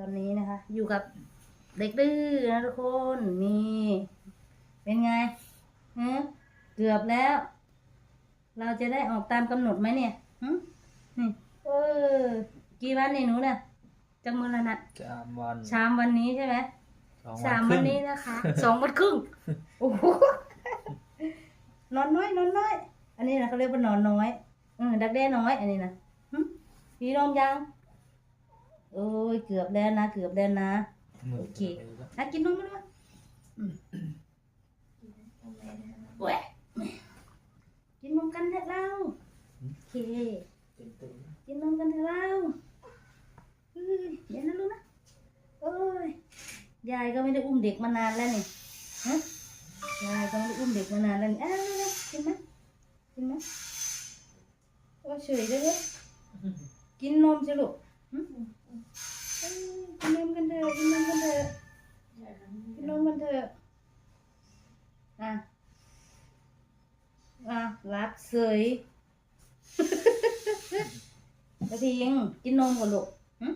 ตอนนี้นะคะ อยู่กับเด็กดื้อนะทุกคนนี่เป็นไงฮะเกือบแล้ว เราจะได้ออกตามกำหนดไหมเนี่ยหึนี่เออกี่วันนี่หนูน่ะจังมือละนะสามวันชามวันนี้ใช่ไหมสองสามควัรึ่นงนี้นะคะสองวันครึ่งโอ้โหนอนน้อยนอนน้อย อันนี้นะเขาเรียกว่านอนน้อยเออดักแด้น้อย อันนี้นะหึพี่นมยัง โอ้ยเกือบแล้วนะ เกือบแล้วนะ โอเคอะกินนมมาด้วยอืมแหวะกินนมกันเถอะเราโอเค กินนมกันเถอะเราเฮ้ยเดี๋ยวนะลูกนะโอ้ยยายก็ไม่ได้อุ้มเด็กมานานแล้วนี่ฮะยายก็ไม่ได้อุ้มเด็กมานานแล้วนี่อ้าวเร็วๆกินไหมกินไหมโอ้เฉยเลยเว้ยกินนมสิลูกหึเอ้ย กินนมกันเถอะกินนมกันเถอะกินนมกันเถอะอะอะรับเสยกระทิงกินนมก่อนลูกหึ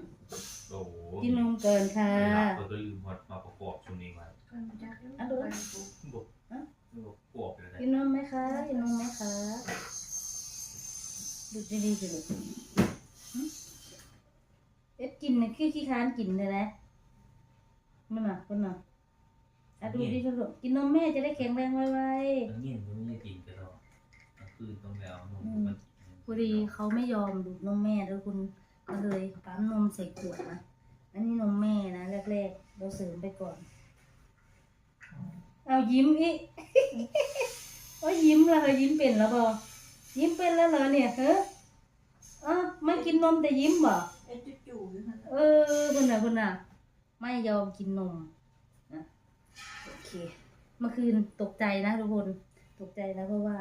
โอ้โหกินนมเกินค่ะเราก็ลืมมามาประกอบช่วงนี้มาอันดูบอกบอกกวบเลยนะ กินนมไหมคะ กินนมไหมคะดูดีๆสิลูกหึเอ็ดกิ นเนี่ยคือขี้ค้านกินเลยนะมันน่ะคนน่ะอะดูดิสิลูกกินนมแม่จะได้แข็งแรงไวมันเงียบมันไม่ได้กินกันหรอกคืนต้องแล้วนมมันๆพอดีเขาไม่ยอมดูดนมแม่แล้วคุณก็เลยปั๊มนมใส่ขวดนะอันนี้นมแม่นะแรกๆเราเสริมไปก่อน เอายิ้มอีก โอ้ยยิ้มแล้วเหรอยิ้มเป็นแล้วบอยิ้มเป็นแล้วเหรอเนี่ยเฮ้ออ๋อไม่กินนมแต่ยิ้มบ่เอ็ดจู่ๆอยู่นั่นน่ะ เออคุณน่ะคุณน่ะ ไม่ยอมกินนมนะโอเค เมื่อคืนตกใจนะทุกคน ตกใจนะเพราะว่า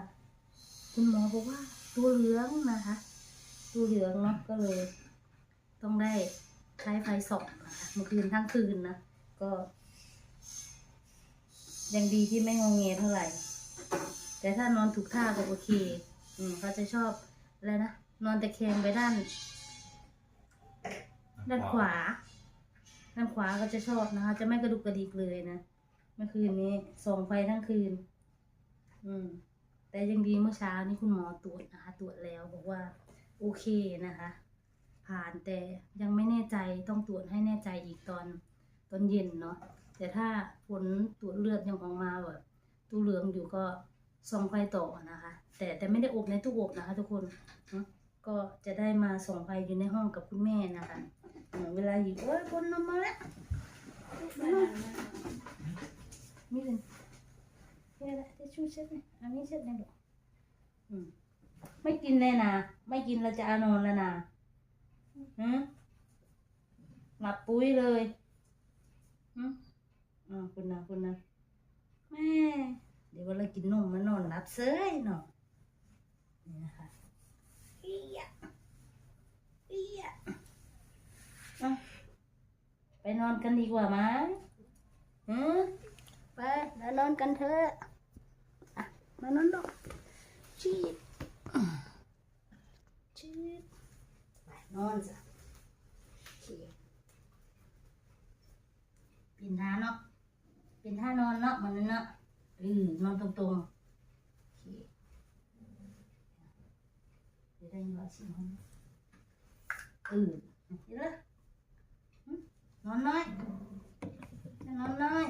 คุณหมอบอกว่า ตัวเหลืองนะคะ ตัวเหลืองเนาะก็เลย ต้องได้ใช้ไฟส่องนะคะเมื่อคืนทั้งคืนนะก็ ยังดีที่ไม่งงเงเท่าไหร่ แต่ถ้านอนถูกท่าก็โอเค อืมเขาจะชอบอะไรนะนอนตะแคงไปด้าน ด้านขวา ด้านขวาก็จะชอบนะคะ จะไม่กระดุกกระดิกเลยนะ เมื่อคืนนี้ส่องไฟทั้งคืน อืม แต่ยังดีเมื่อเช้านี้คุณหมอตรวจนะคะ ตรวจแล้วบอกว่า โอเคนะคะ ผ่านแต่ยังไม่แน่ใจต้องตรวจให้แน่ใจอีกตอนตอนเย็นเนาะ แต่ถ้าผลตรวจเลือดยังออกมาแบบตู้เหลืองอยู่ก็ส่องไฟต่อนะคะ แต่แต่ไม่ได้อบในตู้อบนะคะ ทุกคนก็จะได้มาส่องไฟอยู่ในห้องกับคุณแม่นะคะ เออเวลาหยิบโอ้ยคนนมมาแล้วไม่นานนะมีเป็นนี่อะไรจะชูเช็ดไหมอันนี้เช็ดได้หรออืมไม่กินเลยนะไม่กินเราจะเอานอนแล้วนะหืมหลับปุ้ยเลยหืมอ่าคุณนะคุณนะแม่เดี๋ยวเวลากินนมมันนอนหลับเซ้ยเนาะนี่นะคะเอียเอียอะ ไปนอนกันดีกว่าไหมหืมไปแล้วนอนกันเถอะอะมานอนดอกชีบชีบไปนอนจ้ะโอเคเปลี่ยนท่าเนาะเปลี่ยนท่านอนเนาะมันเนาะเออนอนตรงๆโอเคเดี๋ยวได้ยินว่าสิมันเออเห็นเลยหึ นอนน้อยนอนน้อย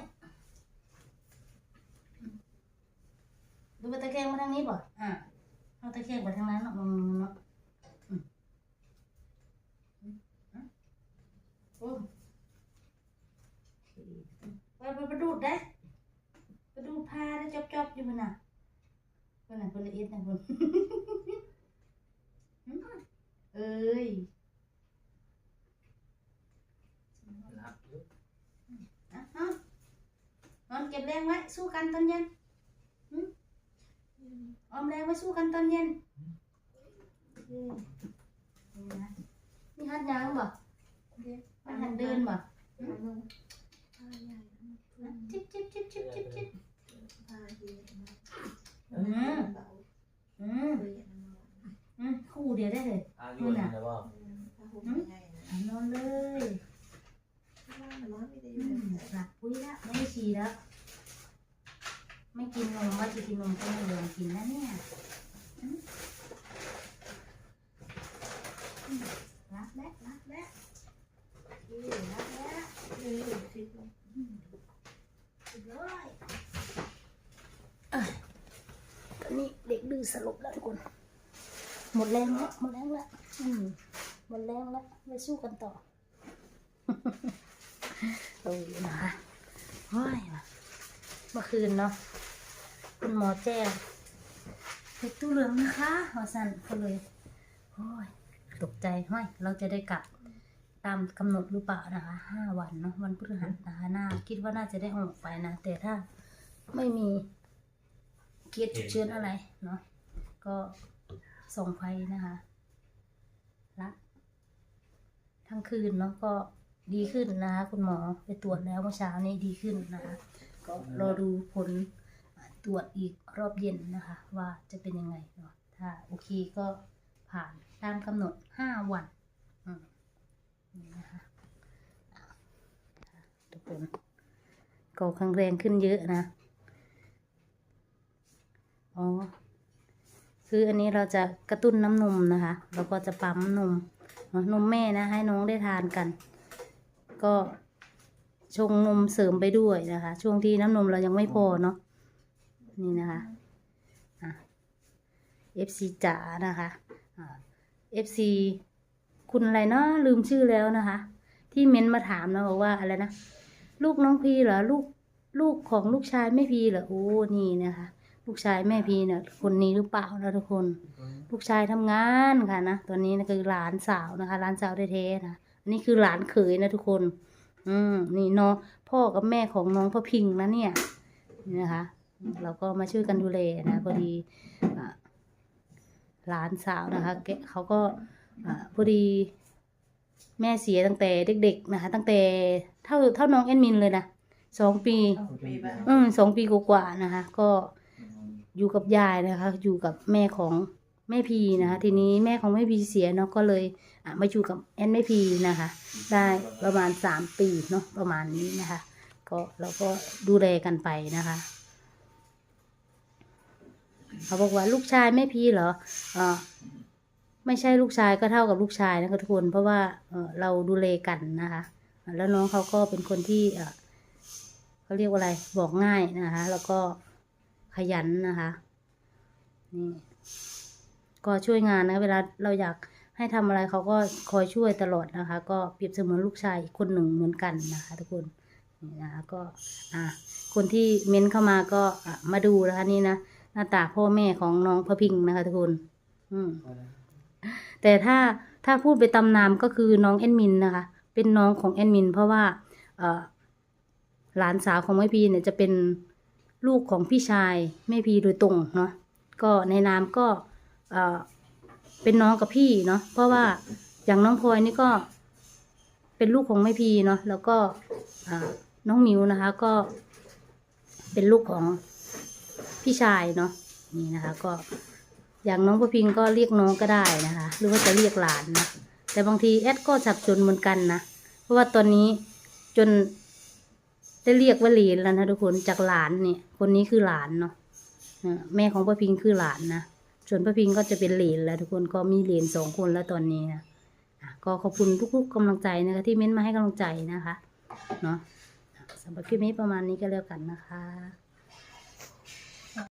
ดูไปตะแคงมาทางนี้ป่ะอะเอาตะแคงไปทางนั้นเนาะมันเนาะอืมอืมอะโอ้ไปไปไปดูดได้ไปดูดพาได้จอบจอบอยู่มันน่ะคนไหนคนละเอ็ดนะคนอืมเอ้ย รับอยู่ อะเอานอน เก็บแรงไว้ สู้กันตอนเย็นหืมออมแรงไว้สู้กันตอนเย็นเออนี่นะมีหัดยางบ่เด็กมันหัดเดินบ่ผ้านุ่งผ้าใหญ่จิบจิบจิบจิบจิบจิบ ผ้าเย็น อืม เบา อืม เย็นมา อืมคู่เดียวได้เลย อายุนี่นะว่า ผ้าห่มใหญ่นะ อะนอนเลย ฉี่แล้ว ไม่กินนมว่าจะ กินนมก็ไม่ยอมกินนะเนี่ยรับแล้วรับแล้วอือรับแล้วเออสิบลงสุดยตอนนี้เด็กดื้อสลบแล้วทุกคน หมดแรงแล้วหมดแรงแล้วอืมหมดแรงแล้วไปสู้กันต่อโอ้ยนะคะโอ้ยเมื่อคืนเนาะ คุณหมอแจ้งเด็กตู้เหลืองนะคะหอสันก็เลยโอ้ยตกใจห้อยเราจะได้กลับตามกำหนดหรือเปล่านะคะห้าวันเนาะวันพฤหัสนะคะน่าคิดว่าน่าจะได้ออกไปนะ แต่ถ้าไม่มีเคสฉุกเฉินอะไรเนาะก็ส่งไปนะคะรับทั้งคืนเนาะก็ดีขึ้นนะคะคุณหมอไปตรวจแล้วเมื่อเช้านี้ดีขึ้นนะคะก็รอดูผล ตรวจอีกรอบเย็นนะคะ ว่าจะเป็นยังไงเนาะถ้าโอเคก็ผ่านตามกำหนดห้าวันนี่นะคะอะทุกคนก็แข็งแรงขึ้นเยอะนะ อ๋อ คืออันนี้เราจะกระตุ้นน้ำนมนะคะแล้วก็จะปั๊มนมนมแม่นะให้น้องได้ทานกัน ก็ชงนมเสริมไปด้วยนะคะ ช่วงที่น้ำนมเรายังไม่พอเนาะ นี่นะคะอะ FC จ๋านะคะอ่า FC คุณอะไรเนาะลืมชื่อแล้วนะคะ ที่เม้นมาถามนะบอกว่าอะไรนะลูกน้องพีเหรอลูกลูกของลูกชายแม่พีเหรอโอ้นี่นะคะ ลูกชายแม่พีเนี่ยคนนี้หรือเปล่านะทุกคน ลูกชายทำงานค่ะนะตอนนี้นะคือหลานสาวนะคะหลานสาวแท้ๆนะอันนี้คือหลานเขยนะทุกคน อืมนี่น้องพ่อกับแม่ของน้องพระพิงนะเนี่ยนะคะ เราก็มาช่วยกันดูแลนะพอดีอ่าหลานสาวนะคะแกเขาก็อ่าพอดีแม่เสียตั้งแต่เด็ก ๆนะคะ ตั้งแต่เท่าเท่าน้องแอดมินเลยนะสองปีสองปีบ้างอืมสองปีกว่าๆนะคะ ก็อยู่กับยายนะคะ อยู่กับแม่ของแม่พีนะคะ ทีนี้แม่ของแม่พีเสียเนาะก็เลยอะมาอยู่กับแอนแม่พีนะคะ ได้ประมาณสามปีเนาะประมาณนี้นะคะ ก็เราก็ดูแลกันไปนะคะ เขาบอกว่าลูกชายแม่พีเหรอเออไม่ใช่ลูกชายก็เท่ากับลูกชายนะคะทุกคนเพราะว่าเออเราดูแลกันนะคะ แล้วน้องเขาก็เป็นคนที่เขาเรียกว่าอะไรบอกง่ายนะคะ แล้วก็ขยันนะคะนี่ก็ช่วยงานนะเวลาเราอยากให้ทำอะไรเขาก็คอยช่วยตลอดนะคะ ก็เปรียบเสมือนลูกชายอีกคนหนึ่งเหมือนกันนะคะ ทุกคนนี่นะคะก็อะคนที่เม้นเข้ามาก็มาดูนะคะนี่นะ หน้าตาพ่อแม่ของน้องพระพิงค์นะคะทุกคน อืม แต่ถ้าถ้าพูดไปตำนามก็คือน้องแอดมินนะคะ เป็นน้องของแอดมิน เพราะว่า เอ่อหลานสาวของแม่พีเนี่ยจะเป็นลูกของพี่ชายแม่พีโดยตรงเนาะก็ในนามก็เอ่อเป็นน้องกับพี่เนาะเพราะว่าอย่างน้องพลอยนี่ก็เป็นลูกของแม่พีเนาะแล้วก็อ่าน้องมิวนะคะ ก็เป็นลูกของ พี่ชายเนาะนี่นะคะ ก็อย่างน้องประพิงก็เรียกน้องก็ได้นะคะ หรือว่าจะเรียกหลานนะแต่บางทีแอดก็สับสนเหมือนกันนะเพราะว่าตอนนี้จนได้เรียกว่าหลีนแล้วนะทุกคนจากหลานเนี่ย คนนี้คือหลานเนาะอ่าแม่ของประพิงคือหลานนะส่วนประพิงก็จะเป็นเหลนแล้วทุกคนก็มีเหลนสองคนแล้วตอนนี้นะอะก็ขอบคุณทุกๆกำลังใจนะคะที่เม้นมาให้กำลังใจนะคะเนาะสำหรับคลิปนี้ประมาณนี้ก็แล้วกันนะคะ